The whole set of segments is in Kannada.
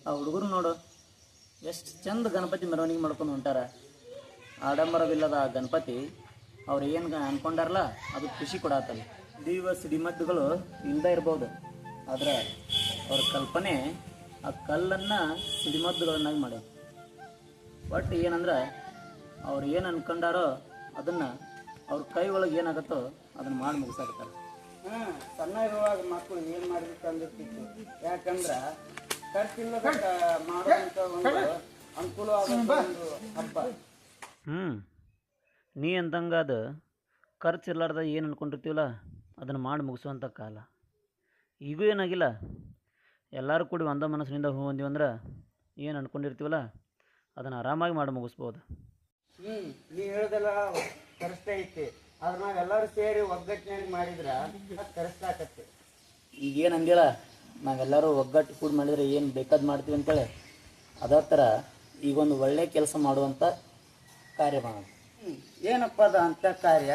ಆ ಹುಡುಗರು ನೋಡು ಎಷ್ಟು ಚಂದ ಗಣಪತಿ ಮೆರವಣಿಗೆ ಮಾಡ್ಕೊಂಡು ಹೊಂಟಾರ ಆಡಂಬರವಿಲ್ಲದ ಆ ಗಣಪತಿ ಅವ್ರು ಏನು ಅನ್ಕೊಂಡಾರಲ್ಲ ಅದು ಖುಷಿ ಕೊಡತ್ತಲ್ಲ ದೀವ ಸಿಡಿಮದ್ದುಗಳು ಇಲ್ಲದೇ ಇರ್ಬೋದು. ಆದರೆ ಅವ್ರ ಕಲ್ಪನೆ ಆ ಕಲ್ಲನ್ನು ಸಿಡಿಮದ್ದುಗಳನ್ನಾಗಿ ಮಾಡ್ಯಾವ ಬಟ್ ಏನಂದ್ರೆ ಅವ್ರು ಏನು ಅನ್ಕೊಂಡಾರೋ ಅದನ್ನು ಅವ್ರ ಕೈ ಒಳಗೆ ಏನಾಗುತ್ತೋ ಅದನ್ನು ಮಾಡಿ ಮುಗಿಸಾಕ್ತಾರೆ ಹ್ಞೂ ಸಣ್ಣ ಇರುವಾಗ ಮಕ್ಕಳು ಏನು ಅಂದಿರ್ತಿತ್ತು ಯಾಕಂದ್ರೆ ಖರ್ಚಿಲ್ಲದ ಮಾಡುವಂಥ ಒಂದು ಅನುಕೂಲವಾದಂತ ಒಂದು ಹಬ್ಬ. ಹ್ಞೂ ನೀ ಅಂದಂಗ ಅದು ಖರ್ಚು ಇರ್ಲಾರ್ದ ಏನು ಅಂದ್ಕೊಂಡಿರ್ತೀವಲ್ಲ ಅದನ್ನು ಮಾಡಿ ಮುಗಿಸುವಂಥ ಕಾಲ. ಈಗೂ ಏನಾಗಿಲ್ಲ. ಎಲ್ಲರೂ ಕೂಡಿ ಒಂದ ಮನಸ್ಸಿನಿಂದ ಹೂ ಅಂದ್ರೆ ಏನು ಅಂದ್ಕೊಂಡಿರ್ತೀವಲ್ಲ ಅದನ್ನು ಆರಾಮಾಗಿ ಮಾಡಿ ಮುಗಿಸ್ಬೋದು. ಹ್ಞೂ ನೀ ಹೇಳ್ದೆಲ್ಲ ಕರೆಸ್ತಾ ಐತಿ. ಆದ್ರೆ ನಾವೆಲ್ಲರೂ ಸೇರಿ ಒಗ್ಗಟ್ಟಿನಾಗ ಮಾಡಿದ್ರೆ ಅದು ಕರೆಸ್ತಾಕತ್ತೆ ಈಗ ಏನು ಅಂದಿಲ್ಲ ನಾವೆಲ್ಲರೂ ಒಗ್ಗಟ್ಟು ಕೂಡ ಮಾಡಿದರೆ ಏನು ಬೇಕಾದ್ ಮಾಡ್ತೀವಿ ಅಂತೇಳಿ. ಅದೇ ಥರ ಈಗೊಂದು ಒಳ್ಳೆಯ ಕೆಲಸ ಮಾಡುವಂಥ ಕಾರ್ಯ ಮಾಡೋದು. ಏನಪ್ಪ ಅದ ಅಂತ ಕಾರ್ಯ?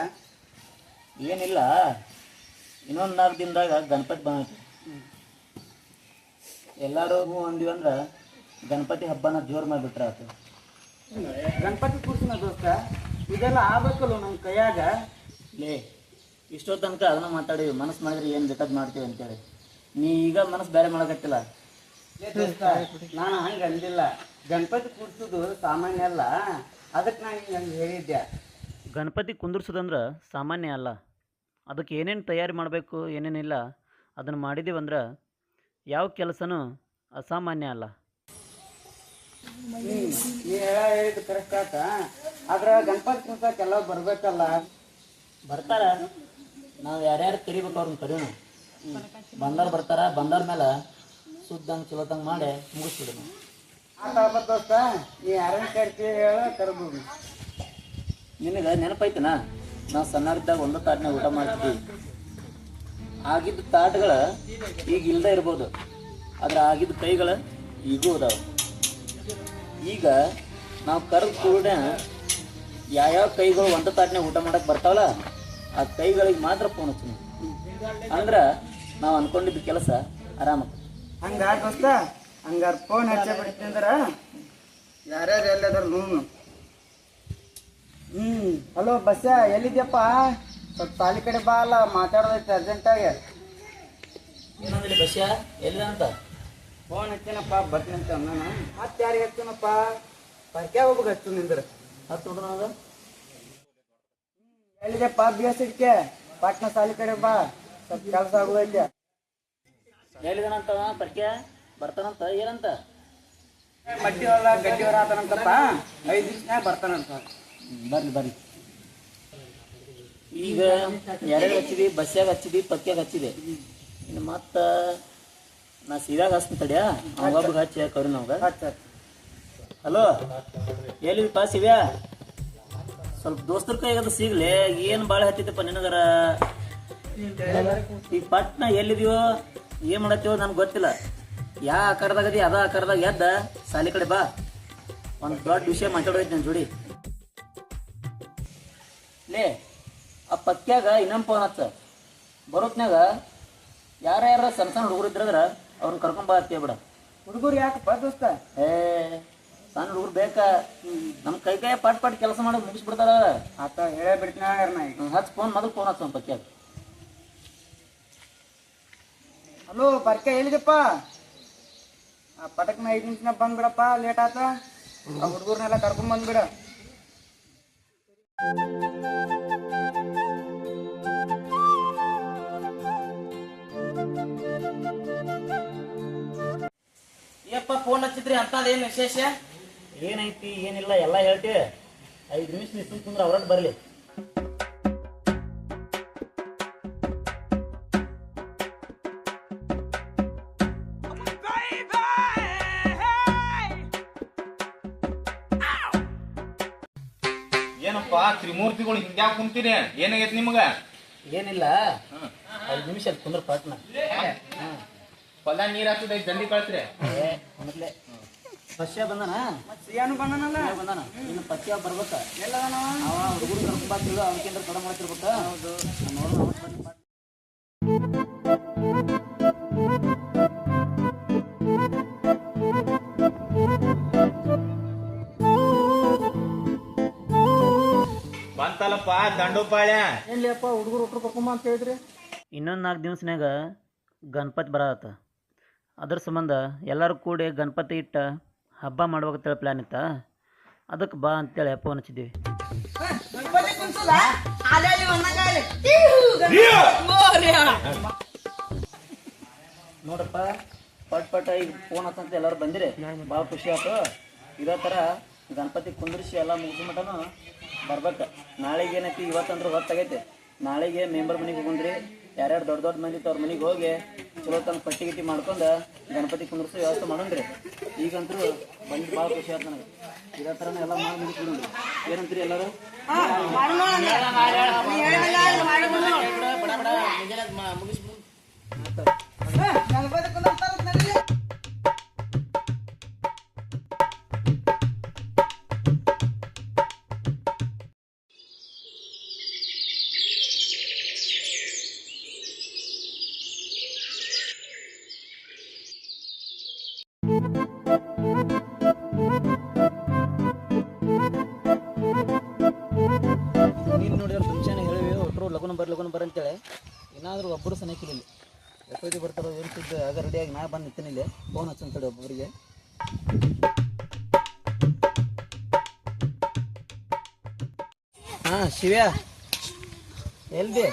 ಏನಿಲ್ಲ. ಇನ್ನೊಂದು ನಾಲ್ಕು ದಿನದಾಗ ಗಣಪತಿ ಬಂದೈತಿ. ಎಲ್ಲರೂ ಅಂದಿವಿ ಅಂದ್ರೆ ಗಣಪತಿ ಹಬ್ಬನ ಜೋರು ಮಾಡಿಬಿಟ್ರೆ ಆತು ಗಣಪತಿ ಕೂರ್ಸಿನ ದೋಸ್ತ ಇದೆಲ್ಲ ಆಗ್ಬೇಕಲ್ಲ ನಮ್ಮ ಕೈಯಾಗ? ಲೇ ಇಷ್ಟೋ ತನಕ ಅದನ್ನ ಮಾತಾಡಿ ಮನಸ್ಸು ಮಾಡಿದ್ರೆ ಏನು ಬೇಕಾದ್ ಮಾಡ್ತೀವಿ ಅಂತೇಳಿ. ನೀ ಈಗ ಮನಸ್ಸು ಬೇರೆ ಮಾಡಕತ್ತಿಲ್ಲ. ನಾನು ಹಂಗೆ ಅಂದಿಲ್ಲ. ಗಣಪತಿ ಕೂರ್ಸೋದು ಸಾಮಾನ್ಯ ಅಲ್ಲ. ಅದಕ್ಕೆ ನಾನು ಹಂಗೆ ಹೇಳಿದ್ದೆ. ಗಣಪತಿ ಕುಂದಿರ್ಸೋದಂದ್ರೆ ಸಾಮಾನ್ಯ ಅಲ್ಲ. ಅದಕ್ಕೆ ಏನೇನು ತಯಾರಿ ಮಾಡಬೇಕು ಏನೇನಿಲ್ಲ ಅದನ್ನು ಮಾಡಿದೀವಂದ್ರೆ ಯಾವ ಕೆಲಸನೂ ಅಸಾಮಾನ್ಯ ಅಲ್ಲ. ಹ್ಮ್ ನೀ ಹೇಳ ಹೇಳಿದ್ದು ಕರೆಕ್ಟ್ ಆತ. ಆದ್ರ ಗಣಪತಿ ಕುಂಸಕ್ ಬರಬೇಕಲ್ಲ ಬರ್ಬೇಕಲ್ಲ. ಬರ್ತಾರ. ನಾವು ಯಾರ್ಯಾರು ಕರಿಬೇಕು ಅವ್ರನ್ನ ಕರೀನು. ಬಂದವ್ರು ಬರ್ತಾರ ಬಂದವ್ರ ಮೇಲೆ ಸುದ್ದಂಗೆ ಚಲೋತಂಗೆ ಮಾಡಿ ಮುಗಿಸ್ಬಿಡಿ. ಆತ ದೋಸ್ತ ನೀ ಯಾರನ್ನ ಕರಿತಿ ಹೇಳ ಕರ್ಬೋದು ನಿನಗೆ ನೆನಪೈತನ? ನಾವು ಸಣ್ಣರಿದ್ದಾಗ ಒಂದು ತಾಟ್ನಾಗ ಊಟ ಮಾಡ್ತೀವಿ ಆಗಿದ್ದ ತಾಟ್ಗಳ ಈಗ ಇಲ್ಲದೆ ಇರ್ಬೋದು. ಆದ್ರೆ ಆಗಿದ್ದ ಕೈಗಳು ಈಗೂ ಅದಾವ. ಈಗ ನಾವು ಕರೆದು ಕೂಡ ಯಾವ್ಯಾವ ಕೈಗಳು ಒಂದು ತಾಟ್ನಾಗ ಊಟ ಮಾಡಕ್ಕೆ ಬರ್ತಾವಲ್ಲ ಆ ಕೈಗಳಿಗೆ ಮಾತ್ರ ಫೋನ್ ಹಚ್ಚಿ ಅಂದ್ರೆ ನಾವು ಅನ್ಕೊಂಡಿದ್ದ ಕೆಲಸ ಆರಾಮ ಹಂಗ ದೋಸ್ತ. ಹಂಗಾರ ಫೋನ್ ಹಚ್ಚ ಬಿಡ್ತೀನಿ ಅಂದ್ರ ಯಾರ್ಯಾರು ಎಲ್ಲದಾರ ನೋನು ಹ್ಮ್ ಹಲೋ ಬಸ್ಸ ಎಲ್ಲಿದ್ಯಪ್ಪ? ಸ್ವಲ್ಪ ತಾಲಿ ಕಡೆ ಬಾ ಅಲ್ಲ ಮಾತಾಡೋದೈತೆ ಅರ್ಜೆಂಟಾಗಿ ಇನ್ನೊಂದಿಲ್ಲ ಬಸ್ಸ ಎಲ್ಲ ಅಂತ ಫೋನ್ ಹಚ್ಚೇನಪ್ಪ ಬರ್ತೀನಿ ಅಂತ ನಾನು ಮತ್ತೆ ಯಾರಿಗೆ ಹಚ್ಚನಪ್ಪ? ಪರ್ಕೆ ಹೋಗ್ಬೇಕು ಹಚ್ಚು ನಿಂದ್ರ. ಹತ್ತು ನೋಡ್ರಿ ನನಗೆ ಎಲ್ಲಿದೆಪ್ಪ ಬಿ ಎಸ್ ಇದಕ್ಕೆ ಪಾಟ್ನ ಸಾಲಿ ಕಡೆ ಬಾ. ಸ್ವಲ್ಪ ಕೆಲಸ ಆಗೋದೈತೆ. ಹೇಳಿದನಂತ ಪರಿಚಯ ಬರ್ತಾನಂತ ಏನಂತ? ಮಟ್ಟಿ ಹೊಲ ಗಟ್ಟಿ ಹೊರ ಆತನಂತಪ್ಪ ಐದು ದಿವಸ ಬರ್ತಾನಂತ. ಬರ್ರಿ ಬರ್ರಿ ಈಗ ಎರಡು ಹಚ್ಚಿದಿ ಬಸ್ಸಾಗ ಹಚ್ಚಿದಿ ಪಕ್ಯಾಗ ಹಚ್ಚಿದೆ. ಇನ್ನು ಮತ್ತ ನಾ ಸೀದಾಗ ತಡ್ಯಾ ಅವಾಗ ಹಚ್ಚಿ ಕರು ನಮ್ಗೆ. ಹಲೋ ಹಲೋ ಪಾ ಸಿವ್ಯಾ? ಸ್ವಲ್ಪ ದೋಸ್ತರ ಕೈಗದು ಸಿಗ್ಲಿ ಏನು ಭಾಳ ಹತ್ತಿದ್ದಪ್ಪ ನಿನಗರ? ಈ ಪಟ್ನ ಎಲ್ಲಿದೀವೋ ಏನ್ ಮಾಡತ್ತೇವ ನನ್ಗೆ ಗೊತ್ತಿಲ್ಲ. ಯಾ ಆಕಾರದಾಗದಿ ಅದ ಆಕಾರದಾಗ ಎದ್ದ ಸಾಲಿ ಕಡೆ ಬಾ. ಒಂದು ದೊಡ್ಡ ವಿಷಯ ಮಾತಾಡೋದೈತಿ ನನ್ನ ಜೋಡಿ. ಲೇ ಆ ಪಕ್ಯಾಗ ಇನ್ನೊಂದು ಫೋನ್ ಹತ್ತ ಬರೋತ್ನಾಗ ಯಾರ ಯಾರ ಸಣ್ಣ ಸಣ್ಣ ಹುಡುಗರು ಇದ್ರದ್ರ ಅವ್ರನ್ನ ಕರ್ಕೊಂಬಾ ಅಂತ ಬಿಡ ಹುಡುಗರು ಯಾಕಪ್ಪ ದೋಸ್ತ? ಏ ಸಣ್ಣ ಹುಡುಗರು ಬೇಕಾ. ನಮ್ಮ ಕೈ ಕೈ ಪಾಟ್ ಪಾಟ್ ಕೆಲಸ ಮಾಡಿ ಮುಗಿಸ್ಬಿಡ್ತಾರ. ಆತ ಹೇಳೇ ಬಿಡ್ತೀನಿ ಹಚ್ ಫೋನ್ ಮೊದಲು ಫೋನ್ ಹಚ್ಚ ಪಕ್ಯಾಗ. ಹಲೋ ಬರ್ಕೆ ಎಲ್ಲಿದಪ್ಪ ಆ ಪಟಕ್ನ ಐದು ನಿಮಿಷನಾಗ ಬಂದ್ಬಿಡಪ್ಪ ಲೇಟ್ ಆತ ಆ ಹುಡುಗರ್ನೆಲ್ಲ ಕರ್ಕೊಂಡ್ ಬಂದ್ಬಿಡ ಯಪ್ಪ ಫೋನ್ ಹಚ್ಚಿದ್ರಿ ಅಂತದೇನು ವಿಶೇಷ ಏನೈತಿ ಏನಿಲ್ಲ ಎಲ್ಲ ಹೇಳ್ತೀವಿ ಐದು ನಿಮಿಷ ನಿಂತು ಕುಂದ್ರೆ ಅವ್ರದ್ದು ಬರಲಿ ಏನಪ್ಪ? ತ್ರಿಮೂರ್ತಿಗಳು ಹಿಂಗ್ಯಾ ಕುಂತೀರಿ? ಏನಾಗೈತಿ ನಿಮಗ? ಏನಿಲ್ಲ. ಐದು ನಿಮಿಷ ಅಲ್ಲಿ ಕುಂದ್ರ ಪಾಟ್ನ ಹೊಲ ನೀರ್ ಹಾಕಿದ ಜಲ್ದಿ ಕಳ್ಸ್ರಿ. ಏ ಮೊದಲೇ. ಪಶ್ಯ ಬಂದನ? ಸಿಯಾನು ಬಂದನಲ್ಲ? ಬಂದನ? ಇನ್ನು ಪಶ್ಯ ಬರ್ಬೇಕ? ಎಲ್ಲದನ ಅವ ಹುಡುಗರು ಕರ್ಕೊಂಡ್ ಬರ್ತಿಲ್ಲ ಅವನಿಂದ ತಡ ಮಾಡ್ತಿರ್ಬೇಕ? ಹೌದು. ನೋಡೋಣ ದಂಡೋಪಾಳ್ಯ. ಏನ್ಲಿಯಪ್ಪ ಹುಡುಗರು ಕರ್ಕೊಂಬ ಅಂತ ಹೇಳಿದ್ರಿ? ಇನ್ನೊಂದು ನಾಲ್ಕು ದಿವಸನಾಗ ಗಣಪತಿ ಬರತ್ತ ಅದ್ರ ಸಂಬಂಧ ಎಲ್ಲರೂ ಕೂಡಿ ಗಣಪತಿ ಇಟ್ಟ ಹಬ್ಬ ಮಾಡ್ಬೇಕಂತೇಳಿ ಪ್ಲಾನ್ ಇತ್ತ. ಅದಕ್ಕೆ ಬಾ ಅಂತೇಳಿ ಫೋನ್ ಹಚ್ಚಿದ್ದೀವಿ ನೋಡಪ್ಪ ಪಟ್ ಪಟ್ ಈಗ ಫೋನ್ ಹತ್ತಂತ ಎಲ್ಲರೂ ಬಂದಿರಿ. ಭಾಳ ಖುಷಿ ಆಯ್ತು ಇದೇ ಥರ ಗಣಪತಿ ಕುಂದ್ರಿಸಿ ಎಲ್ಲ ಮುಗಿದ ಮಟನು ಬರ್ಬೇಕು. ನಾಳೆಗೆ ಏನೈತಿ? ಇವತ್ತಂದ್ರೆ ಹೊತ್ತಾಗೈತೆ ನಾಳೆಗೆ ಮೆಂಬರ್ ಮನೆಗೆ ಹೋಗೋಣ್ರಿ. ಯಾರ್ಯಾರು ದೊಡ್ಡ ದೊಡ್ಡ ಮಂದಿ ತವ್ರ ಮನೆಗೆ ಹೋಗಿ ಚಲೋ ತಂದು ಪಟ್ಟಿ ಗಿಟ್ಟಿ ಮಾಡ್ಕೊಂಡು ಗಣಪತಿ ಕುಂದ್ರಿಸೋ ವ್ಯವಸ್ಥೆ ಮಾಡೋಣ್ರಿ. ಈಗಂತೂ ಬಂದು ಭಾಳ ಖುಷಿ ಆಯ್ತು ನನಗೆ. ಇದೇ ಥರನೇ ಎಲ್ಲ ಮಾಡಿ ಮುಗಿಸ್ಬಿಡೋಣ್ರಿ ಏನಂತೀರಿ ಎಲ್ಲರೂ? ನೀನು ಒಬ್ಬರು ಸನಕಿಲ್ಲ ಎಷ್ಟೊತ್ತಿ ಬರ್ತಾರೋ ಸುದ್ದಿ ಆಗ ರೆಡಿಯಾಗಿ ನಾ ಬಂದು ನಿಂತೀನಿ ಇಲ್ಲಿ. ಫೋನ್ ಹಚ್ಚಂತೇಳಿ ಒಬ್ಬರಿಗೆ ಹಾಂ, ಶಿವ್ಯ. ಎಲ್ಲಿ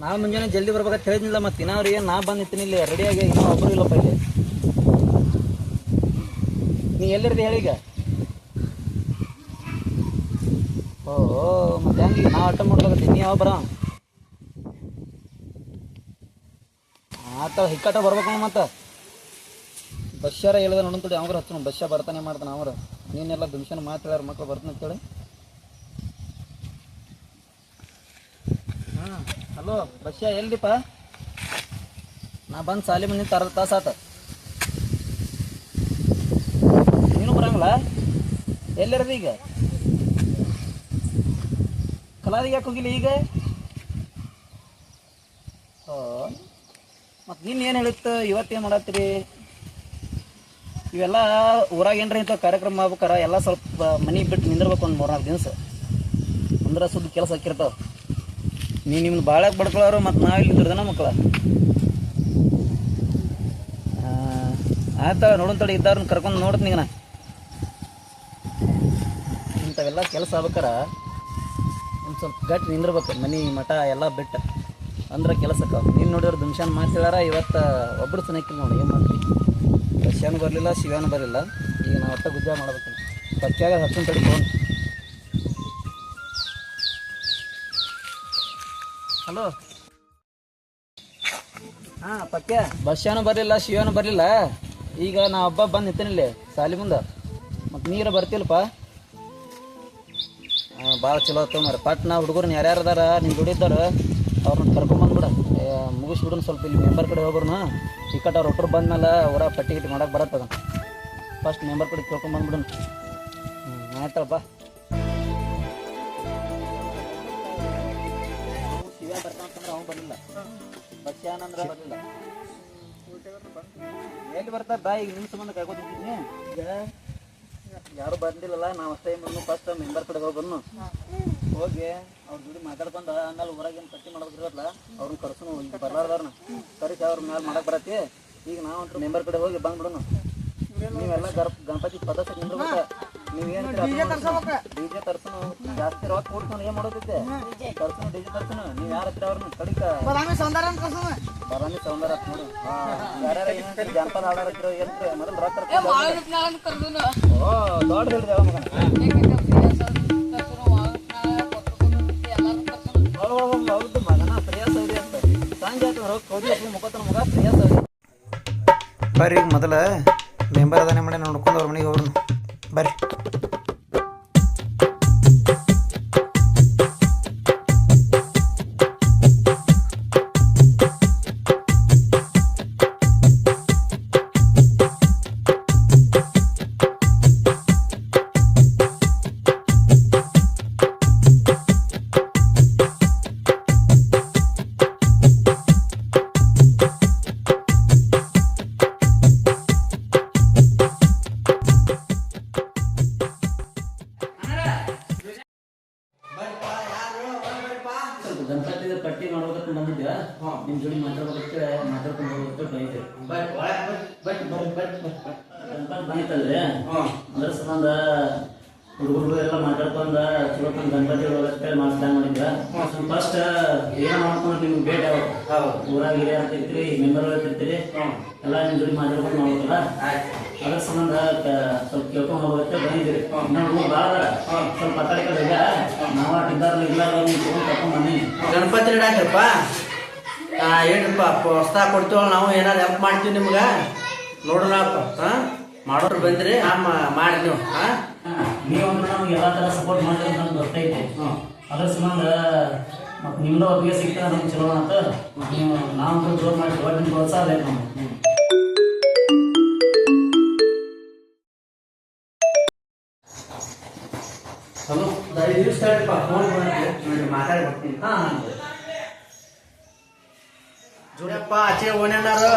ನಾವು ಮುಂಜಾನೆ ಜಲ್ದಿ ಬರ್ಬೇಕಂತ ಹೇಳಿದ್ನಿಲ್ಲ ಮತ್ತೆ ಇನ್ನವ್ರಿಗೆ ನಾ ಬಂದು ನಿಂತೀನಿ ಇಲ್ಲಿ ರೆಡಿಯಾಗಿ ಇನ್ನೂ ಒಬ್ಬರು ಇಲ್ಲಪ್ಪ ಇಲ್ಲಿ. ನೀ ಎಲ್ಲಿರ್ದಿ ಹೇಳೀಗ ಓ ಮತ್ತೆ ಹಂಗೆ ನಾವು ಅಟ್ಟ ಮಾಡ್ಬೇಕತ್ತಿ ನೀ ಯಾವ ಬರ ಆತ ಹಿಕ್ಕಟ ಬರ್ಬೇಕು ಮತ್ತೆ. ಬಸ್ಸಾರ ಹೇಳಿದ ನೋಡಂತಡಿ ಅವ್ರ ಹಚ್ಚು ಬಸ್ಸ ಬರ್ತಾನೆ ಮಾಡ್ತಾನೆ ಅವ್ರ. ನೀನೆಲ್ಲ ದುಮ್ಶನ್ ಮಾತಾಡ್ಯಾರ ಮಕ್ಳು ಬರ್ತಾನೆ ಅಂತೇಳಿ. ಹಾಂ, ಹಲೋ ಬಸ್ಸ ಎಲ್ದಿಪ್ಪ ನಾ ಬಂದು ಸಾಲಿ ಮನೆ ಅರ್ಧ ತಾಸ ಆತ. ನೀನು ಬರಂಗಿಲ್ಲ? ಎಲ್ಲಿರೋದು ಈಗ? ಕಲಾದಿಗೆ ಯಾಕೆ ಹೋಗಿಲ್ಲ ಈಗ? ಓ ಮತ್ತು ನಿನ್ನ ಏನು ಹೇಳಿತ್ತು ಏನು ಮಾಡತ್ತೀರಿ? ಇವೆಲ್ಲ ಊರಾಗ ಏನ್ರ ಇಂಥ ಕಾರ್ಯಕ್ರಮ ಆಗ್ಬೇಕಾರ? ಎಲ್ಲ ಸ್ವಲ್ಪ ಮನೆ ಬಿಟ್ಟು ನಿಂದಿರ್ಬೇಕು ಒಂದು ಮೂರ್ನಾಲ್ಕು ದಿವಸ ಅಂದ್ರೆ ಸುದ್ದಿ ಕೆಲಸ ಹಾಕಿರ್ತಾವ. ನೀ ನಿಮ್ದು ಭಾಳ ಬಡ್ಕೊಳ್ಳೋರು ಮತ್ತು ನಾವು ಇಲ್ಲಿ ನಿಂದಿರ್ದನ ಮಕ್ಕಳ ಆಯ್ತ ನೋಡೋಣ ತಡಿ ಇದ್ದಾರನ್ನ ಕರ್ಕೊಂಡು ನೋಡ್ತೀನಿ ಈಗ ನಾ ಇಂಥವೆಲ್ಲ ಕೆಲಸ ಆಗ್ಬೇಕಾರ. ಒಂದು ಸ್ವಲ್ಪ ಗಟ್ಟಿ ನಿಂದಿರ್ಬೇಕು, ಮನೆ ಮಠ ಎಲ್ಲ ಬಿಟ್ಟು. ಅಂದ್ರೆ ಕೆಲಸಕ್ಕೆ ನೀನು ನೋಡಿದ್ರೆ ದುಮ್ಶಾನ್ ಮಾಡ್ತಿದಾರ ಇವತ್ತು ಒಬ್ಬರು ಸನಕಿಲ್ಲ ನೋಡಿ, ಏನು ಮಾಡ್ತೀವಿ ರಷ್ಯಾನು ಬರಲಿಲ್ಲ ಶಿವ್ಯಾನು ಬರಲಿಲ್ಲ. ಈಗ ನಾವು ಒಟ್ಟ ಗುಜ್ಜ ಮಾಡ್ಬೇಕು ಪಕ್ಕಾಗ ಹಚ್ಚನ್ ತಡಿ ಹಲೋ? ಹಾಂ ಪಕ್ಕ ಬಸ್ಯಾನು ಬರಲಿಲ್ಲ ಶಿವ್ಯಾನು ಬರಲಿಲ್ಲ. ಈಗ ನಾ ಹಬ್ಬ ಬಂದು ಇಲ್ಲಿ, ಸಾಲಿ ಮುಂದೆ. ಮತ್ತು ನೀರು ಬರ್ತಿಲ್ಲಪ್ಪ ಭಾಳ ಚಲೋ ಆಯ್ತು ಮರ ನಾ ಹುಡುಗರನ್ನ ಯಾರ್ಯಾರು ಅದಾರ ನಿಮ್ಮ ದುಡಿದಾರ ಅವ್ರನ್ನ ಕರ್ಕೊಂಬಂದ್ಬಿಡ ಮುಗಿಸ್ಬಿಡೋಣ ಸ್ವಲ್ಪ ಇಲ್ಲಿ ಮೆಂಬರ್ ಕಡೆ ಹೋಗ್ರು ಟಿಕೆಟ್ ಅವ್ರು ಒಟ್ಟರು ಬಂದ್ಮೇಲೆ ಅವರ ಪಟ್ಟಿ ಗಿಟ್ಟಿ ಮಾಡಕ್ಕೆ ಬರತ್ತದ ಫಸ್ಟ್ ಮೆಂಬರ್ ಕಡೆ ಕೇಳ್ಕೊಂಬಂದ್ಬಿಡು ಹ್ಞೂ ಬರಲಿಲ್ಲ ಬಸ್ಯಾನಂದ್ರೆ ಎಲ್ಲಿ ಬರ್ತಾ ಬಾ, ಈಗ ನಿಮ್ಮ ಸಂಬಂಧ ಕರ್ಕೊತಿದ್ದೀನಿ ಈಗ ಯಾರು ಬಂದಿಲ್ಲಲ್ಲ, ನಾವು ಅಷ್ಟೇ ಫಸ್ಟ್ ಮೆಂಬರ್ ಕಡೆ ಹೋಗಿ ಬಂದು ಹೋಗಿ ಅವ್ರ ಜೋಡಿ ಮಾತಾಡ್ಕೊಂಡು ಆಮೇಲೆ ಊರಾಗ ಏನು ಪಟ್ಟಿ ಮಾಡೋದಿರಲ್ಲ ಅವ್ರನ್ನ ಕರ್ಸೋಣ ಈಗ ಬರ್ಲಾರ್ದವ್ರನ್ನ ಕರಿಸಿ ಅವ್ರ ಮೇಲೆ ಮಾಡಕ್ ಬರತ್ತಿ. ಈಗ ನಾವು ಅಂತ ಮೆಂಬರ್ ಕಡೆ ಹೋಗಿ ಬಂದ್ಬಿಡೋನು ನೀವೆಲ್ಲ ಗರ್ ಗಣಪತಿ ಪದಸ ನಿಂದ್ರಬೇಕು. ನೀವೇನು ಡಿಜೆ ತರ್ಸನು ಜಾಸ್ತಿ ರೊಕ್ಕ ಕೊಡ್ತಾನೆ ಏನ್ ಮಾಡೋದೈತೆ? ತರ್ಸನು ಡಿಜೆ ತರ್ಸೋಣ ನೀವ್ ಯಾರ ಹತ್ರ ಅವ್ರನ್ನ ಕಡಿಕ ಬರಾಮಿ ಸೌಂದರ್ಯ ಆತ್ ನೋಡು. ಯಾರ್ಯಾರ ಏನಂತಾರೆ ಜಾನಪದ ಹಾಡಾರ ಹತ್ರ ಏನ್ರಿ ಮೊದಲು ರೊಕ್ಕ. ಓ ದೊಡ್ಡ ಮಗನ. ಬರ್ರಿ ಈಗ ಮೊದಲ ಮೆಂಬರ್ ಅದಾನೆ ಮಾಡಿ ನೋಡ್ಕೊಂಡು ಅವ್ರ ಮನೆಗೆ ಹೋಗ್ರಿ ಬರ್ರಿ. ನಿಮ್ಮ ಜೋಡಿ ಮಾತಾಡ್ಬೇಕು ಬಟ್ ಹೋಗ್ಬಿಟ್ಟು ಬೈತೆ ಗಣಪತಿ ಬಂತಲ್ರಿ ಅದ್ರ ಸಂಬಂಧ ಹುಡುಗರು ಎಲ್ಲ ಮಾತಾಡ್ಕೊಂಡ ಚಲೋ ತಂದು ಗಣಪತಿ ಹೋಗತ್ತೆ ಪ್ಲಾನ್ ಮಾಡಿದ್ರ. ಫಸ್ಟ್ ಏನೋ ಮಾಡ್ಕೊಂಡು ನಿಮ್ಗೆ ಭೇಟಿ ಆಗ ಊರಾಗ ಹಿರಿಯ ಅಂತ ಇರ್ತೀರಿ ಮೆಂಬರ್ ಇರ್ತೀರಿ ಎಲ್ಲ ನಿಮ್ ಜೋಡಿ ಮಾತಾಡ್ಕೊಂಡು ಮಾಡ್ಬೇಕಲ್ಲ ಅದ್ರ ಸಂಬಂಧ ಸ್ವಲ್ಪ ಕೇಳ್ಕೊಂಡ್ ಹೋಗುತ್ತೆ ಬಂದಿದ್ದೀರಿ. ನಾವು ಬಾಳ ಸ್ವಲ್ಪ ಮಾತಾಡ್ಕೊಳ್ಳಿ ನಾವ ಇದ್ದಾರ ಇಲ್ಲ ಕರ್ಕೊಂಡ್ ಬನ್ನಿ ಗಣಪತಿ ಇಡಾಕ್ರಪ್ಪ ಏನ್ರಪ್ಪ ಹೊಸ್ತಾ ಕೊಡ್ತೀವಲ್ಲ ನಾವು ಏನಾರು ಹೆಲ್ಪ್ ಮಾಡ್ತೀವಿ ನಿಮ್ಗೆ? ನೋಡೋಣಪ್ಪ ಹಾಂ ಮಾಡೋರು ಬಂದ್ರಿ ಹಾಂ ಮಾಡಿ ನೀವು ಹಾಂ ನೀವು ನಮ್ಗೆ ಎಲ್ಲ ತರ ಸಪೋರ್ಟ್ ಮಾಡ್ತೀರಿ ಅಂತ ಗೊತ್ತೈತೆ. ಅದ್ರ ಸಂಬಂಧ ಮತ್ತೆ ನಿಮ್ದು ಒಪ್ಪಿಗೆ ಸಿಗ್ತದೆ ನಮ್ಗೆ ಚಲೋ ಅಂತ ನೀವು ನಾವು ಜೋರ್ ಮಾಡಿ ದೊಡ್ಡ ಪ್ರೋತ್ಸಾಹ ಬೇಕು ನಮ್ಗೆ. ಹಲೋ ತಡಿಪ್ಪ ಫೋನ್ ಮಾಡಿ ಮಾತಾಡಿ ಬರ್ತೀನಿ ಹಾ. ಜೋಡಪ್ಪ ಆಚೆ ಓಣ್ಯಾರು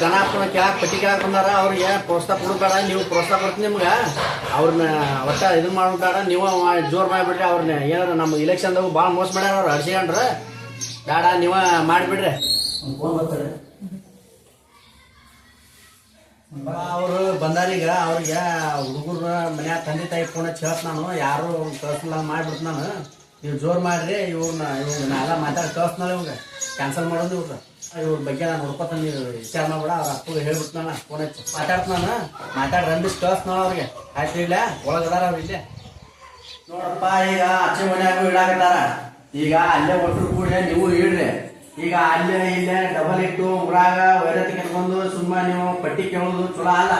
ಗಣಪನ ಕೆಳಕ್ ಪಟ್ಟಿ ಕೆಳಕ್ ಬಂದಾರ, ಅವ್ರಿಗೆ ಪ್ರೋತ್ಸಾಹ ಕೊಡ್ಬೇಡ, ನೀವು ಪ್ರೋತ್ಸಾಹ ಕೊಡ್ತೀನಿ ನಿಮ್ಗೆ. ಅವ್ರನ್ನ ಒಟ್ಟ ಇದನ್ನ ಮಾಡ್ಬೇಡ, ನೀವು ಜೋರ್ ಮಾಡಿಬಿಡ್ರಿ ಅವ್ರನ್ನ ಏನಾರ ನಮ್ಮ ಇಲೆಕ್ಷನ್ದಾಗ ಭಾಳ ಮೋಸ ಮಾಡ್ಯಾರ ಅವ್ರು ಹರ್ಸಿಕೊಂಡ್ರ ಬೇಡ, ನೀವ ಮಾಡಿಬಿಡ್ರಿ. ಅವರು ಬಂದಾರೀಗ ಅವ್ರಿಗೆ ಹುಡುಗರ ಮನ್ಯಾಗ ತಂದೆ ತಾಯಿ ಫೋನ್ ಹಚ್ಚಿ ನಾನು, ಯಾರು ಕಳ್ಸಲ್ಲ ಮಾಡ್ಬಿಡ್ತು ನಾನು. ನೀವು ಜೋರ್ ಮಾಡ್ರಿ ಇವ್ರನ್ನ ಇವ್ರನ್ನ ಎಲ್ಲ ಮಾತಾಡಿ, ಕಳ್ಸ್ನಲ್ಲ ಇವಾಗ. ಕ್ಯಾನ್ಸಲ್ ಮಾಡೋದು ಇವ್ರ ಇವ್ರ ಬಗ್ಗೆ ನಾನು ನೋಡ್ಕೊತ ನೀವು ವಿಚಾರ ಮಾಡ್ಬೇಡ, ಅವ್ರ ಅಪ್ಪಗೆ ಹೇಳ್ಬಿಟ್ಟು ನಾನು ಫೋನ್ ಹಚ್ಚಿ ಮಾತಾಡ್ತಾನ ಅಂದ್ರೆ ರಂಬಿಸ್ ಕಳ್ಸ್ನಾಳ ಅವ್ರಿಗೆ. ಆಯ್ತು ಇಲ್ಲ ಒಳಗದಾರ ಅವ್ರು ಇಲ್ಲೇ ನೋಡಪ್ಪ, ಈಗ ಅಚ್ಚೆ ಮನ್ಯಾಗ ಇಡಾಕತ್ತಾರ. ಈಗ ಅಲ್ಲೇ ಒಟ್ಟು ಕೂಡ ನೀವು ಇಡ್ರಿ. ಈಗ ಅಲ್ಲೇ ಇಲ್ಲೇ ಡಬಲ್ ಇಟ್ಟು ಊರಾಗ ವೈರತಿ ಕೆತ್ಕೊಂಡು ಸುಮ್ಮ ನೀವು ಪಟ್ಟಿ ಕೇಳೋದು ಚಲೋ ಅಲ್ಲ.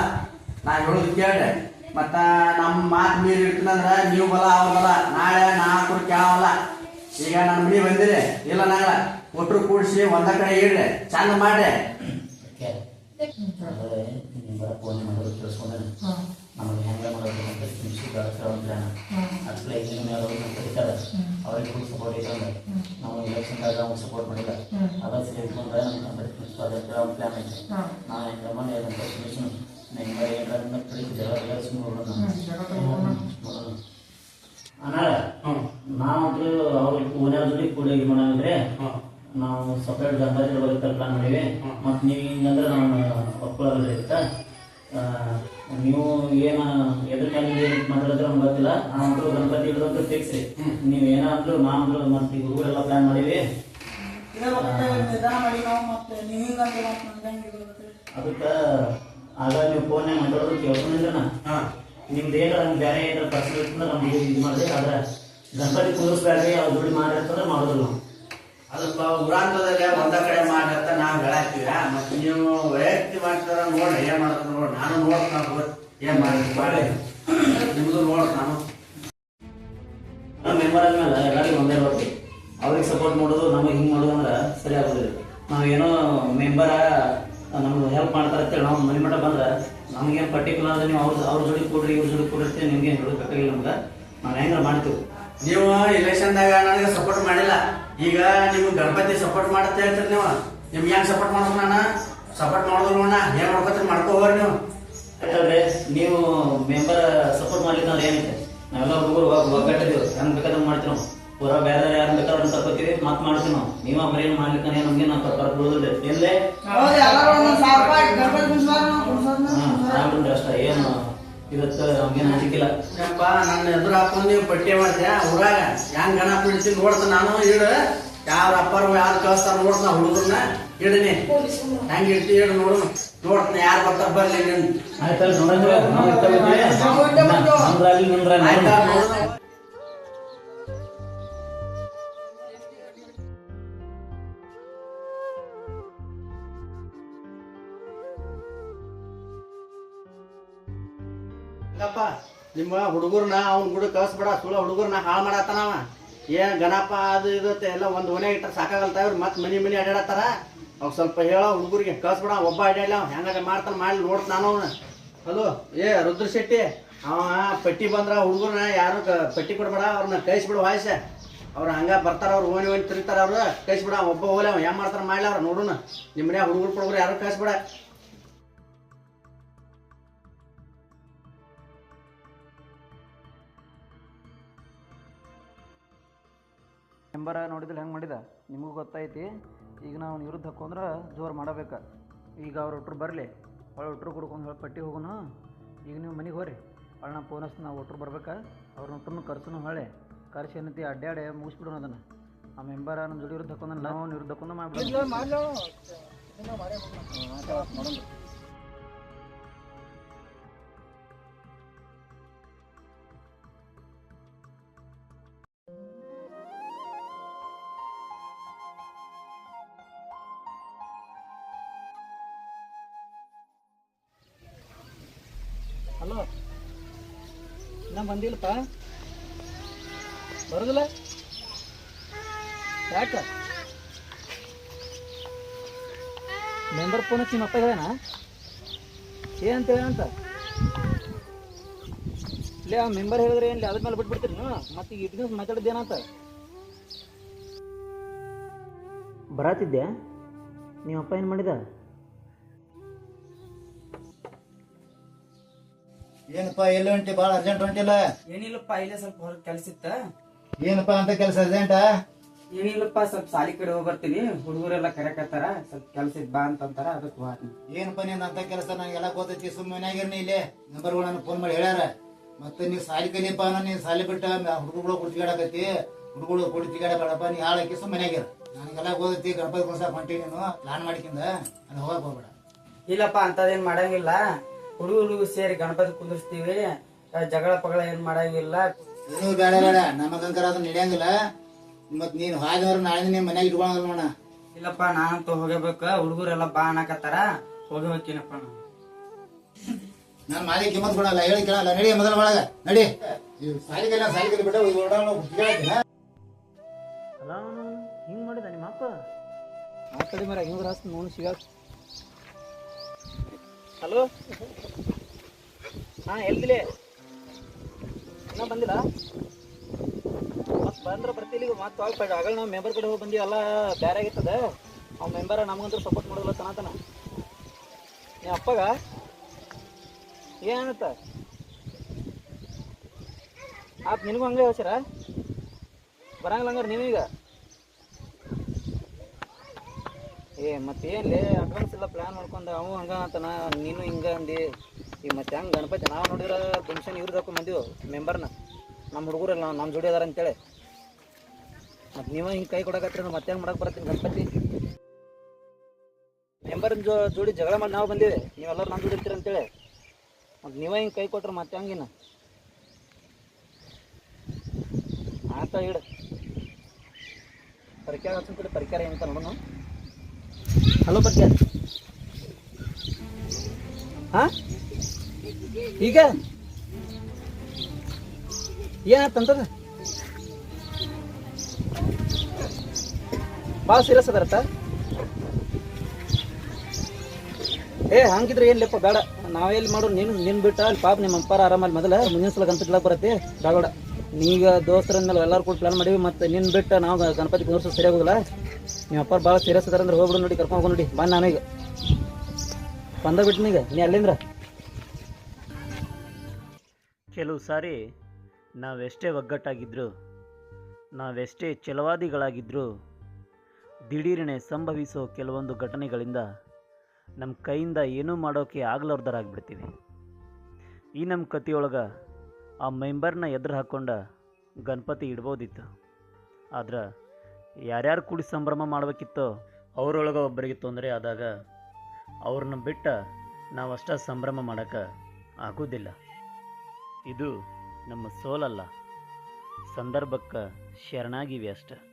ನಾ ಹೇಳೋದು ಕೇಳ್ರಿ. ಮತ್ತ ನಮ್ಮ ಮಾತು ಮೀರಿ ಇಡ್ತೀನಂದ್ರ ನೀವು ಬಲ, ಅವ್ರ ಬಲ. ನಾಳೆ ನಾಲ್ಕು ಕೇಳಲ್ಲ ಈಗ ನನ್ನ ಮನೆ ಬಂದಿರಿ. ಇಲ್ಲ ನಾಳೆ. ಒಟ್ಟರು ಕೂಡಿಸಿ ಒಂದ ಕಡೆ ಇಡ್ರಿ ಚಂದ ಮಾಡ್ರಿ. ಫೋನ್ ಮಾಡೋದು ಕೇಳಿಸ್ಕೊಂಡೆ ನಮಗೆ ಹೆಂಗೆ ಮಾಡೋದು ಅಂತ ನಿಮಿಷ ಪ್ಲಾನ್ ಅಟ್ಲ ಈಗ ಮೇಲೆ ಅವ್ರನ್ನ ಕರೀತಾರೆ. ಅವ್ರಿಗೆ ಫುಲ್ ಸಪೋರ್ಟ್ ನಾವು ಎಲೆಕ್ಷನ್ದಾಗ ಅವ್ರಿಗೆ ಸಪೋರ್ಟ್ ಮಾಡಿಲ್ಲ. ಅದ ಸೇರ್ಕೊಂಡ್ರೆ ನಮ್ಮ ಕಂಪನಿ ಪ್ರಿನ್ಸಿಪಾಲ್ ಹತ್ರ ಅವ್ನ ಪ್ಲಾನ್ ಐತೆ. ಹೆಂಗೆ ಮಾಡಿ ಸೊಲ್ಯೂಷನ್ ಹೆಂಗೆ ಸುಮ್ಮನೆ ಅನಾರ ನಾವು ಅವ್ರ ಓನ್ಯಾರ ಜೋಡಿ ಕೂಡ ಇದು ಮಾಡಿದ್ರೆ ನಾವು ಸಪ್ರೇಟ್ ಗಣಪತಿ ಬರುತ್ತೆ ಪ್ಲಾನ್ ಮಾಡೀವಿ. ಮತ್ತು ನೀವು ಹಿಂಗಂದ್ರೆ ನಾನು ಒಪ್ಕೊಳ್ಳೋದಿಲ್ಲ ಇತ್ತ ನೀವು ಏನ ಎದ್ರ ಮೇಲೆ ಮಾತಾಡಿದ್ರೆ ನಮ್ಗೆ ಗೊತ್ತಿಲ್ಲ. ನಾವಂತೂ ಗಣಪತಿ ಇಡೋದು ಫಿಕ್ಸ್ ರೀ. ನೀವು ಏನಂದ್ರು ನಾನು ಮತ್ತೆ ಈ ಹುಡುಗರೆಲ್ಲ ಪ್ಲಾನ್ ಮಾಡೀವಿ. ಅದಕ್ಕೆ ಆಗ ನೀವು ಫೋನ್ಯಾಗ ಮಾತಾಡೋದು ಕೇಳ್ಕೊಂಡಿದ್ರೆ ನಿಮ್ದು ಏನಾರ ನಮ್ಗೆ ಬೇರೆ ಏನಾರ ಪರ್ಸನ್ ಇರ್ತಂದ್ರೆ ನಮ್ಗೆ ಇದು ಮಾಡಿದೆ ಆದ್ರೆ ಗಣಪತಿ ಕುಂದಿಸ್ಬೇಡ್ರಿ ಅವ್ರು ದುಡ್ಡು ಮಾಡಿರ್ತಂದ್ರೆ ಮಾಡೋದಿಲ್ಲ. ನಾವು ಅದಕ್ಕೆ ಊರಾಂತದಲ್ಲಿ ಒಂದ ಕಡೆ ಮಾಡಿ ಅಂತ ನಾವು ಹೇಳಾಕ್ತೀವ ಮತ್ತೆ ನೀವು ವೈಯಕ್ತಿ ಮಾಡ್ತಾರ ನೋಡ್ರಿ ಏನ್ ಮಾಡ್ತಾರ ನೋಡ್ರಿ ನಾನು ನೋಡ್ತಾನ ಏನ್ ಮಾಡಿ ಮಾಡಿ ನಿಮ್ದು ನೋಡ್ ನಾನು. ಮೆಂಬರ್ ಆದ್ಮೇಲೆ ಎಲ್ಲರಿಗೂ ಒಂದೇ ಬರ್ತೀವಿ ಅವ್ರಿಗೆ ಸಪೋರ್ಟ್ ಮಾಡೋದು ನಮಗೆ ಹಿಂಗೆ ಮಾಡೋದು ಅಂದ್ರೆ ಸರಿ ಆಗೋದಿಲ್ಲ. ನಾವೇನೋ ಮೆಂಬರ ನಮ್ಗೆ ಹೆಲ್ಪ್ ಮಾಡ್ತಾರೆ ಅಂತೇಳಿ ನಾವು ಮನೆ ಮಠ ಬಂದ್ರೆ ನಮಗೇನು ಪರ್ಟಿಕ್ಯುಲರ್ ಅಂದ್ರೆ ನೀವು ಅವ್ರ ಅವ್ರ ಜೋಡಿ ಕೊಡ್ರಿ ಇವ್ರ ಜೋಡಿ ಕೊಡಿರ್ತೀವಿ ನಿಮ್ಗೆ ಏನು ಬೇಕಾಗಿಲ್ಲ ನಮ್ಗೆ. ನಾವು ಹೆಂಗಾರ ಮಾಡ್ತೀವಿ. ನೀವು ಇಲೆಕ್ಷನ್ದಾಗ ನನಗೆ ಸಪೋರ್ಟ್ ಮಾಡಿಲ್ಲ. ಈಗ ನಿಮ್ಗೆ ಗಣಪತಿ ಸಪೋರ್ಟ್ ಮಾಡತ್ತೆ ಹೇಳ್ತೀರಿ ನೀವು? ನಿಮ್ಗೆ ಹೆಂಗ್ ಸಪೋರ್ಟ್ ಮಾಡ್ಬೇಕು ನಾನು? ಸಪೋರ್ಟ್ ಮಾಡೋದಿಲ್ಲ ಅಣ್ಣ ಏನ್ ಮಾಡ್ಕೋತೀರಿ? ಮಾಡ್ಕೋ ಹೋಗ್ರಿ ನೀವು. ಯಾಕಂದ್ರೆ ನೀವು ಮೆಂಬರ್ ಸಪೋರ್ಟ್ ಮಾಡ್ಲಿಕ್ಕೆ ಅಂದ್ರೆ ಏನಿದೆ ನಾವೆಲ್ಲ ಹುಡುಗರು ಒಗ್ಗಟ್ಟಿದ್ದೀವಿ. ಹೆಂಗ್ ಬೇಕಾದ್ರೆ ಮಾಡ್ತೀವಿ ನಾವು. ಪೂರ ಬೇರೆ ಯಾರು ಬೇಕಾದ್ರೆ ಅಂತ ತಗೋತೀವಿ ಮಾತು ಮಾಡ್ತೀವಿ ನಾವು. ನೀವು ಅವ್ರ ಏನು ಮಾಡ್ಲಿಕ್ಕೆ ನಮ್ಗೆ ನಾವು ಕರ್ಕೊಂಡು ಬಿಡೋದಿಲ್ಲ ಎಲ್ಲೇ ಹ್ಮ್ ಅಷ್ಟ. ಏನು? ಇವತ್ತು ನಮ್ಗೇನು ಅಂಜಿಕಿಲ್ಲ ಯಪ್ಪ ನನ್ನ ಎದುರು ಹಾಕೊಂಡು ನೀವು ಪಟ್ಟಿ ಮಾಡ್ತೀಯಾ ಊರಾಗ ಹೆಂಗ್ ಗಣ ಬಿಡ್ತೀನಿ ನೋಡ್ತ ನಾನು ಇಡು. ಯಾರ ಅಪ್ಪರು ಯಾರು ಕಳಿಸ್ತಾರ ನೋಡ್ತ ಹುಡುಗರ್ನ ಇಡನಿ. ಹೆಂಗ್ ಇಡ್ತಿ ಇಡು ನೋಡು. ನೋಡ್ತೀನಿ ಯಾರು ಬರ್ತಾರ ಬರ್ಲಿ ನಿನ್. ಆಯ್ತಲ್ಲ ನೋಡಂದ್ರೆ ನಿಮ್ಮ ಹುಡುಗರ್ನ ಅವ್ನ ಕೂಡ ಕಳ್ಸ್ಬೇಡ, ಸುಳ್ಳ ಹುಡುಗರ್ನ ಹಾಳು ಮಾಡತ್ತಾನವ ಏನ್ ಗಣಪ ಅದು ಇದು ಎಲ್ಲ ಒಂದ್ ಮನೆ ಇಟ್ಟ ಸಾಕಾಗಲ್ತ ಇವ್ರು? ಮತ್ ಮನಿ ಮನಿ ಅಡ್ಯಾಡತ್ತಾರ? ಅವ್ ಸ್ವಲ್ಪ ಹೇಳೋ, ಹುಡುಗರಿಗೆ ಕಳ್ಸ್ಬೇಡ, ಒಬ್ಬ ಅಡ್ಯಾಡ್ಲ ಅವ ಹೆಂಗ ಮಾಡ್ತಾನ ಮಾಡಿ ನೋಡ್ತ ನಾನು ಹಲೋ, ಏ ರುದ್ರ ಶೆಟ್ಟಿ ಅವ ಪಟ್ಟಿ ಬಂದ್ರ ಹುಡುಗರ್ನ ಯಾರು ಪಟ್ಟಿ ಕೊಡ್ಬೇಡ ಅವ್ರನ್ನ ಕಳಿಸ್ಬಿಡು ವಾಯ್ಸ. ಅವ್ರು ಹಂಗ ಬರ್ತಾರ, ಅವ್ರು ಓಣಿ ಓಣಿ ತಿರ್ತಾರ ಅವ್ರು. ಕಳಿಸ್ಬಿಡ, ಒಬ್ಬ ಹೋಲೆ ಅವ ಹೆಂಗ್ ಮಾಡ್ತಾರ ಮಾಡ್ಲಿ ನೋಡೋಣ ನಿಮ್ಮ ಮನ್ಯಾಗ ಹುಡುಗರು ಹುಡುಗರು ಯಾರು ಕಳಿಸ್ಬೇಡ. ಮೆಂಬರ ನೋಡಿದ್ರೆ ಹೆಂಗೆ ಮಾಡಿದ? ನಿಮಗೂ ಗೊತ್ತೈತಿ ಈಗ ನಾವು ವಿರುದ್ಧ ಹಾಕೊಂಡ್ರೆ ಜೋರು ಮಾಡಬೇಕು. ಈಗ ಅವ್ರ ಒಟ್ರು ಬರಲಿ. ಒಳ್ಳೆ ಒಟ್ರು ಕುಡ್ಕೊಂಡು ಹೇಳಿ ಪಟ್ಟಿ ಹೋಗೋನು. ಈಗ ನೀವು ಮನೆಗೆ ಹೋರಿ. ಅವಳು ನಾ ಫೋನ್ ಹಚ್ಚಿ ನಾವು ಒಟ್ರು ಬರ್ಬೇಕಾ. ಅವ್ರನ್ನ ಒಟ್ರನ್ನು ಕರ್ಸನು ಹೊಳೆ ಕರ್ಸಿ ಏನೈತಿ ಅಡ್ಡಾಡೆ ಮುಗಿಸ್ಬಿಡೋಣ ಅದನ್ನು. ಆ ಮೆಂಬರ್ ನಮ್ಮ ಜೋಡಿ ವಿರುದ್ಧ ಹಾಕೊಂಡ್ ನಾವು ವಿರುದ್ಧ ಹಾಕೊಂಡು ಮಾಡ್ಬಿಡೋಣ. ಬಂದಿಲ್ಲಪ್ಪ. ಬರೋದಿಲ್ಲ? ಯಾಕ? ಮೆಂಬರ್ ಫೋನ್ ನಿಮ್ಮ ಅಪ್ಪ ಹೇಳೋಣ ಏನಂತ ಹೇಳಂತ ಇಲ್ಲೇ ಆ ಮೆಂಬರ್ ಹೇಳಿದ್ರೆ ಏನಿಲ್ಲ ಅದ್ರ ಮೇಲೆ ಬಿಟ್ಬಿಡ್ತೀರಿ ನೀವು? ಮತ್ತೆ ಈಗ ಇಟ್ಟು ಮಾತಾಡಿದ್ದೇನಂತ ಬರಾತಿದ್ದೆ ನೀವಪ್ಪ ಅಪ್ಪ ಏನು ಮಾಡಿದ? ಏನಪ್ಪ ಎಲ್ಲಿ ಹೊಂಟಿ? ಭಾಳ ಅರ್ಜೆಂಟ್ ಹೊಂಟಿಲ್ಲ? ಏನಿಲ್ಲಪ್ಪ ಇಲ್ಲೇ ಸ್ವಲ್ಪ ಹೊರಗೆ ಕೆಲಸ ಇತ್ತ. ಏನಪ್ಪ ಅಂತ ಕೆಲಸ ಅರ್ಜೆಂಟ ಏನಿಲ್ಲಪ್ಪ ಸ್ವಲ್ಪ ಸಾಲಿ ಕಡೆ ಹೋಗಿ ಬರ್ತೀನಿ. ಹುಡುಗರೆಲ್ಲ ಕರೆಕತ್ತಾರ ಸ್ವಲ್ಪ ಕೆಲಸ ಇದ್ ಬಾ ಅಂತಂತಾರ ಅದಕ್ಕೆ ಹೋಗ್ತೀನಿ ಏನಪ್ಪ ನೀನ್ ಅಂತ ಕೆಲಸ ನನಗೆಲ್ಲ ಗೊತ್ತೈತಿ ಸುಮ್ಮನೆ ಇಲ್ಲೇ. ನಂಬರ್ಗಳು ನನಗೆ ಫೋನ್ ಮಾಡಿ ಹೇಳ್ಯಾರ. ಮತ್ತೆ ನೀವು ಸಾಲಿ ಕಲಿಯಪ್ಪ ಅನ್ನೋ ನೀನ್ ಸಾಲಿ ಬಿಟ್ಟ ಹುಡುಗರು ಕುಡ್ತಿಗಾಡಕತ್ತಿ ಹುಡುಗರು ಕುಡ್ತಿಗಾಡ ಬೇಡಪ್ಪ ನೀ ಹಾಳಾಕಿ ಸುಮ್ಮನೆ ಆಗಿರ ನನಗೆಲ್ಲ ಗೊತ್ತೈತಿ ಗಣಪತಿ ಕುಣ್ಸಕ್ ಹೊಂಟಿ ನೀನು ಪ್ಲಾನ್ ಮಾಡ್ಕಿಂದ ನಾನು ಹೋಗಕ್ ಹೋಗ್ಬೇಡ. ಇಲ್ಲಪ್ಪ ಅಂತದೇನ್ ಮಾಡಂಗಿಲ್ಲ. ಹುಡುಗ ಹುಡುಗ ಸೇರಿ ಗಣಪತಿ ಕುಂದಿರ್ಸ್ತೀವಿ. ಜಗಳ ಪಗಳ ಏನ್ ಮಾಡಂಗಿಲ್ಲ. ಏನೂ ಬೇಡ ಬೇಡ. ನಮಗಂಕರ ಅದನ್ನ ನಡೆಯಂಗಿಲ್ಲ. ಮತ್ ನೀನ್ ಹಾಗಂದ್ರೆ ನಾಳೆ ನಿಮ್ ಮನ್ಯಾಗ ಇಟ್ಕೊಳಂಗಿಲ್ಲ ನೋಡ ಇಲ್ಲಪ್ಪ ನಾನಂತೂ ಹೋಗಬೇಕ. ಹುಡುಗರೆಲ್ಲ ಬಾ ಅನ್ನಕತ್ತಾರ. ಹೋಗ್ತೀನಪ್ಪ ನಾನು. ನಾನು ಮಾಲಿ ಕಿಮ್ಮತ್ ಕೊಡಲ್ಲ. ಹೇಳಿ ಕೇಳಲ್ಲ. ನಡಿ ಮೊದಲ ಒಳಗ. ನಡಿ. ಸಾಲಿಗೆಲ್ಲ ಸಾಲಿಗೆಲ್ಲ ಸಾಲಿಗೆ ಬಿಟ್ಟು. ಅಲ್ಲ ಹಿಂಗೆ ಮಾಡಿದ ನಿಮ್ಮ ಅಪ್ಪ? ಮಾತಾಡಿ ಕಡೆ ಮರ ಹಿಂಗ್ ರಾಸ್ ನೋಡ್ ಸಿಗ ಹಲೋ? ಹಾಂ ಇನ್ನೂ ಬಂದಿಲ್ಲ? ಮತ್ತೆ ಬಂದ್ರೆ ಈಗ ಮತ್ತೆ ಹೋಗ್ಬೇಡ ಆಗಲ್ಲ ನಾವು ಮೆಂಬರ್ ಕಡೆ ಹೋಗಿ ಬಂದಿವಲ್ಲ ಎಲ್ಲ ಬೇರೆ ಆಗಿರ್ತದೆ. ಆ ಮೆಂಬರ ನಮಗಂತೂ ಸಪೋರ್ಟ್ ಮಾಡೋದಿಲ್ಲ ತನತನ ನೀ ಅಪ್ಪಗ? ಏನತ್ತ ಆತ್? ನಿನಗೂ ಹಂಗೆ ಯೋಚರ ಬರಂಗಿಲ್ಲ ಹಂಗಾರೆ ನೀವೀಗ ಏ ಮತ್ತೇನ್ಲೇ ಅಡ್ವಾನ್ಸ್ ಎಲ್ಲ ಪ್ಲಾನ್ ಮಾಡ್ಕೊಂಡು ಅವು ಹಂಗ ಅಂತಾನ, ನೀನು ಹಿಂಗ ಅಂದಿ. ಈಗ ಮತ್ತೆ ಹೆಂಗೆ ಗಣಪತಿ, ನಾವು ನೋಡಿದ್ರೆ ಫಂಕ್ಷನ್ ಇವ್ರು ಹಾಕೊಂಡ್ ಬಂದೀವಿ ಮೆಂಬರ್ನ ನಮ್ಮ ಹುಡುಗರೆಲ್ಲ ನಮ್ಮ ಜೋಡಿ ಅದಾರ ಅಂತೇಳಿ. ಮತ್ತು ನೀವು ಹಿಂಗೆ ಕೈ ಕೊಡಕತ್ರಿ ಮತ್ತೆ ಹೆಂಗೆ ಮಾಡಕ್ಕೆ ಬರ್ತೀನಿ ಗಣಪತಿ? ಮೆಂಬರ್ನ ಜೋ, ಜೋಡಿ ಜಗಳ ಮಾಡಿ ನಾವು ಬಂದೀವಿ. ನೀವೆಲ್ಲರೂ ನಮ್ಮ ಜೋಡಿ ಇರ್ತೀರಿ ಅಂತೇಳಿ. ಮತ್ತು ನೀವೇ ಹಿಂಗೆ ಕೈ ಕೊಟ್ರೆ ಮತ್ತೆ ಹಂಗಿನ ಆತ ಇಡು. ಪರಿಕಾರ ಹಚ್ಚಂತೀರಿ ಪರಿಕಾರ ನೋಡೋಣ. ಹಲೋ ಬರ್ತೀಯ ಹಾ? ಈಗ? ಏನಾತಂತದ ಭಾಳ ಸೀರಿಯಸ್ ಅದಾರತ್ತ? ಏ, ಹಂಗಿದ್ರೆ ಏನ್ ಲೆಪ್ಪ, ಬೇಡ. ನಾವೆಲ್ಲಿ ಮಾಡೋರು ನೀನು, ನಿನ್ ಬಿಟ್ಟ ಅಲ್ಲಿ ಪಾಪ ನಿಮ್ಮ ಅಪ್ಪಾರ ಆರಾಮಲ್ಲಿ ಮೊದಲ, ಮುಂದಿನ ಸಲ ಗಣಪತಿ ಬರತ್ತೆ. ಬೇಡ ನೀಗ ದೋಸ್ತರ ಮೇಲೆ ಎಲ್ಲರೂ ಕೂಡ ಪ್ಲಾನ್ ಮಾಡಿವಿ, ಮತ್ತೆ ನಿನ್ ಬಿಟ್ಟ ನಾವು ಗಣಪತಿ ಕುಂದರ್ಸೋ ಹೋಗಲ್ಲ ನಿಮ್ಮ ಅಪ್ಪ ಭಾಳ ಸೀರಿಯಸ್ ಅದಾರ ಅಂದ್ರೆ ಹೋಗ್ಬಿಡು ನೋಡಿ, ಕರ್ಕೊಂಡು ಹೋಗಿ ನೋಡಿ. ಬಾ ನಾನೀಗ ಬಂದ ಬಿಟ್ಟಿನೀಗ ನೀ ಅಲ್ಲಿಂದ್ರ. ಕೆಲವು ಸಾರಿ ನಾವೆಷ್ಟೇ ಒಗ್ಗಟ್ಟಾಗಿದ್ರು, ನಾವೆಷ್ಟೇ ಛಲವಾದಿಗಳಾಗಿದ್ದರೂ ದಿಢೀರನೆ ಸಂಭವಿಸೋ ಕೆಲವೊಂದು ಘಟನೆಗಳಿಂದ ನಮ್ಮ ಕೈಯಿಂದ ಏನೂ ಮಾಡೋಕ್ಕೆ ಆಗ್ಲಾರ್ದರಾಗ್ಬಿಡ್ತೀವಿ ಈ ನಮ್ಮ ಕತಿಯೊಳಗೆ ಆ ಮೆಂಬರ್ನ ಎದುರು ಹಾಕ್ಕೊಂಡ ಗಣಪತಿ ಇಡ್ಬೋದಿತ್ತು. ಆದ್ರೆ ಯಾರ್ಯಾರು ಕೂಡಿ ಸಂಭ್ರಮ ಮಾಡಬೇಕಿತ್ತೋ ಅವರೊಳಗೆ ಒಬ್ಬರಿಗೆ ತೊಂದರೆ ಆದಾಗ ಅವ್ರನ್ನ ಬಿಟ್ಟ ನಾವಷ್ಟ ಸಂಭ್ರಮ ಮಾಡೋಕ್ಕೆ ಆಗೋದಿಲ್ಲ. ಇದು ನಮ್ಮ ಸೋಲಲ್ಲ. ಸಂದರ್ಭಕ್ಕೆ ಶರಣಾಗಿವೆ ಅಷ್ಟೆ.